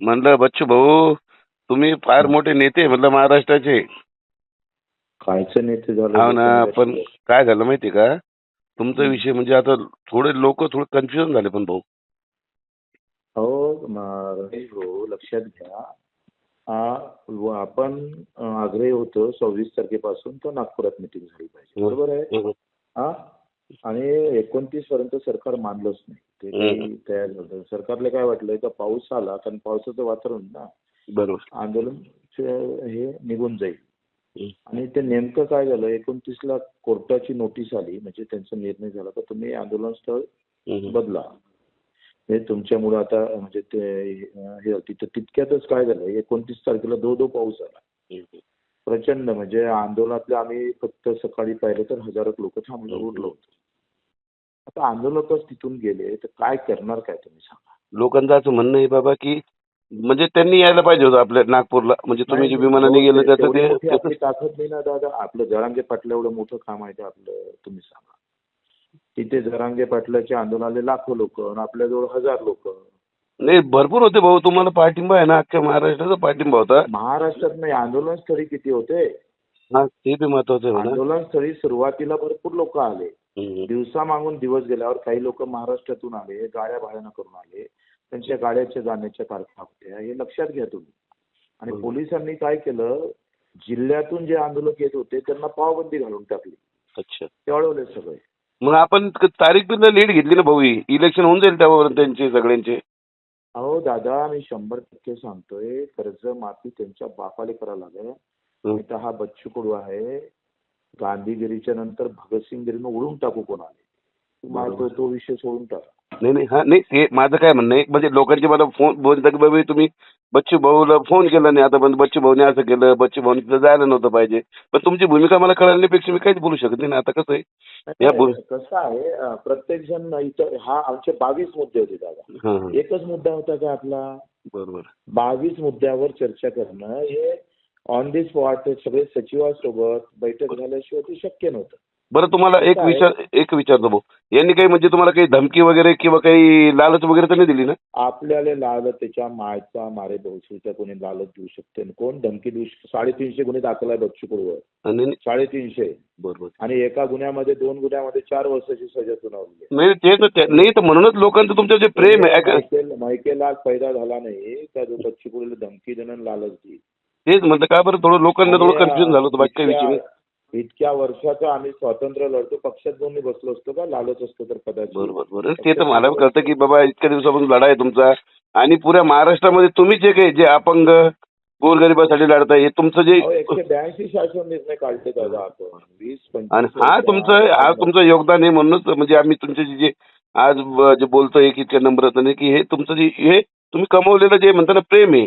म्हणलं बच्चू भाऊ तुम्ही फार मोठे नेते म्हणलं महाराष्ट्राचे. कायचं नेते झालं हो ना पण काय झालं माहितीये का? तुमचा विषय म्हणजे आता थोडे लोक थोडे कन्फ्युजन झाले पण भाऊ. हो म- रमेश भाऊ लक्षात घ्या. आ, व आपण अ, आग्रही होतो सव्वीस तारखेपासून तर नागपुरात मिटिंग झाली पाहिजे. बरोबर आहे? हम्म. आणि एकोणतीस पर्यंत सरकार मानलंच नाही. ते तयार झालं सरकारला काय वाटलं का पाऊस आला कारण पावसाचं वातावरण ना बरोबर. आंदोलन हे निघून जाईल. आणि ते नेमकं काय झालं? एकोणतीसला कोर्टाची नोटीस आली म्हणजे त्यांचा निर्णय झाला का तुम्ही आंदोलन स्थळ. बदला. हे तुमच्यामुळे आता म्हणजे ते हे तिथं तितक्यातच काय झालं? एकोणतीस तारखेला दो दो पाऊस आला. प्रचंड म्हणजे आंदोलनातले आम्ही फक्त सकाळी पाहिलं तर हजारो लोक थांबलं उरलो होतो. आता आंदोलकच तिथून गेले तर काय करणार काय तुम्ही सांगा? लोकांचं असं म्हणणं आहे बाबा की म्हणजे त्यांनी यायला पाहिजे होतं आपल्या नागपूरला. म्हणजे तुम्ही जे विमानाने गेलं त्याचं तेवढी मोठी ते ताकद नाही ना दादा आपलं जरांगे पाटला एवढं मोठं काम आहे ते आपलं तुम्ही सांगा. तिथे जरांगे पाटलाच्या आंदोलनाले लाखो लोक आपल्याजवळ हजार लोक. नाही भरपूर होते भाऊ. तुम्हाला पाठिंबा आहे ना अख्ख्या महाराष्ट्राचा पाठिंबा होता. महाराष्ट्रात नाही आंदोलन स्थळी किती होते? हा ते बी महत्वाचं आहे म्हणा. आंदोलन स्थळी सुरुवातीला भरपूर लोक आले. दिवसा मागून दिवस गेल्यावर काही लोक महाराष्ट्रातून आले गाड्या भाड्यानं करून आले त्यांच्या गाड्याच्या जाण्याच्या तारखा होत्या हे लक्षात घ्या तुम्ही. आणि. पोलिसांनी काय केलं जिल्ह्यातून जे आंदोलक येत होते त्यांना पावबंदी घालून टाकली. अच्छा. ते अडवले सगळे. मग आपण तारीख पण लीड घेतली ना भाऊ इलेक्शन होऊन जाईल त्यावर त्यांचे सगळ्यांचे. अहो दादा मी शंभर टक्के सांगतोय कर्ज माफी त्यांच्या बापाले करावं लागेल. हा बच्चू कडू आहे. गांधीगिरीच्या नंतर भगतसिंगगिरीनं उडून टाकू कोणाला? तुम्हाला तो तो विषय सोडून टाका. नाही नाही हा नाही ते माझं काय म्हणणं आहे? म्हणजे लोकांचे मला फोन बोलतात की बाबा तुम्ही बच्चू भाऊला फोन केला नाही आता पण बच्चू भाऊने असं केलं बच्चू भाऊने तिथं जायला नव्हतं पाहिजे. पण तुमची भूमिका मला कळण्यापेक्षा मी काहीच बोलू शकत नाही ना. आता कसं आहे? या बोल कसं आहे प्रत्येक जण इथं हा आमचे बावीस मुद्दे होते दादा. एकच मुद्दा होता का आपला? बरोबर. बावीस मुद्द्यावर चर्चा करणं हे ऑन दी स्पॉट सगळे सचिवासोबत बैठक झाल्याशिवाय ते शक्य नव्हतं. बरं तुम्हाला एक काय? विचार एक विचारतो भाऊ. यांनी काही म्हणजे तुम्हाला काही धमकी वगैरे किंवा काही लालच वगैरे तर नाही दिली ना? आपल्याला लाल त्याच्या मायचा मारे बहुशीचा कोणी लालच देऊ शकते आणि कोण? धमकी देऊ शकते. साडेतीनशे गुन्हे दाखल आहे नाही, साडेतीनशे. बरोबर आणि एका गुन्ह्यामध्ये दोन गुन्ह्यामध्ये चार वर्षाची सजा सुनावली आहे. नाही ते तर त्या- नाही तर म्हणूनच लोकांचं तुमचं जे प्रेम आहे ऐका, मायकेल मायकेल आज पैदा झाला नाही. बच्चू कडूला धमकी देणं आणि लालच देईल. तेच म्हणतं का बरं थोडं लोकांना थोडं कन्फ्युजन झालं होतं बाकी काही नाही. इतक्या- वर्षाचं आम्ही स्वातंत्र्य लढतो पक्षात जाऊन मी बसलो असतो का? लालच असतो तर कदाचित. बरोबर बरोबर. ते तर मला कळतं की बाबा इतक्या दिवसापासून लढा आहे तुमचा. आणि पुऱ्या महाराष्ट्रामध्ये तुम्ही जे काही जे अपंग गोरगरिबासाठी लढताय हे तुमचं जे एकशे ब्याऐंशी शासन निर्णय काढले दादा आपण. वीस आणि हा तुमचं हा तुमचं योगदान आहे म्हणूनच म्हणजे आम्ही तुमचे जे- जे आज जे बोलतोय की इतक्या नम्रतेने की हे तुमचं जे हे तुम्ही कमवलेलं जे म्हणता ना प्रेम आहे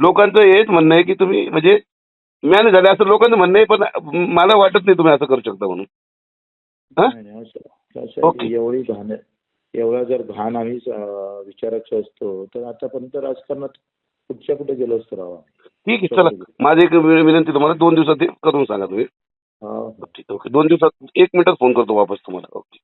लोकांचं हेच म्हणणं आहे की तुम्ही म्हणजे मॅनेज झाले असं लोकांचं म्हणणं आहे पण मला वाटत नाही तुम्ही असं करू शकता म्हणून हा? नाही, नाही, असं- असं आहे ओके. की एवढी घाण एवढा जर घाण आम्ही अं, विचारायचो असतो तर आतापर्यंत राजकारणात कुठच्या कुठे गेलो असतो राव आम्ही. ठीक आहे चला माझी एक वि- विनंती तुम्हाला दोन दिवसात ते करून सांगा तुम्ही हा, हा. ठीक आहे ओके दोन दिवसात एक मिनिटात फोन करतो वापस तुम्हाला ओके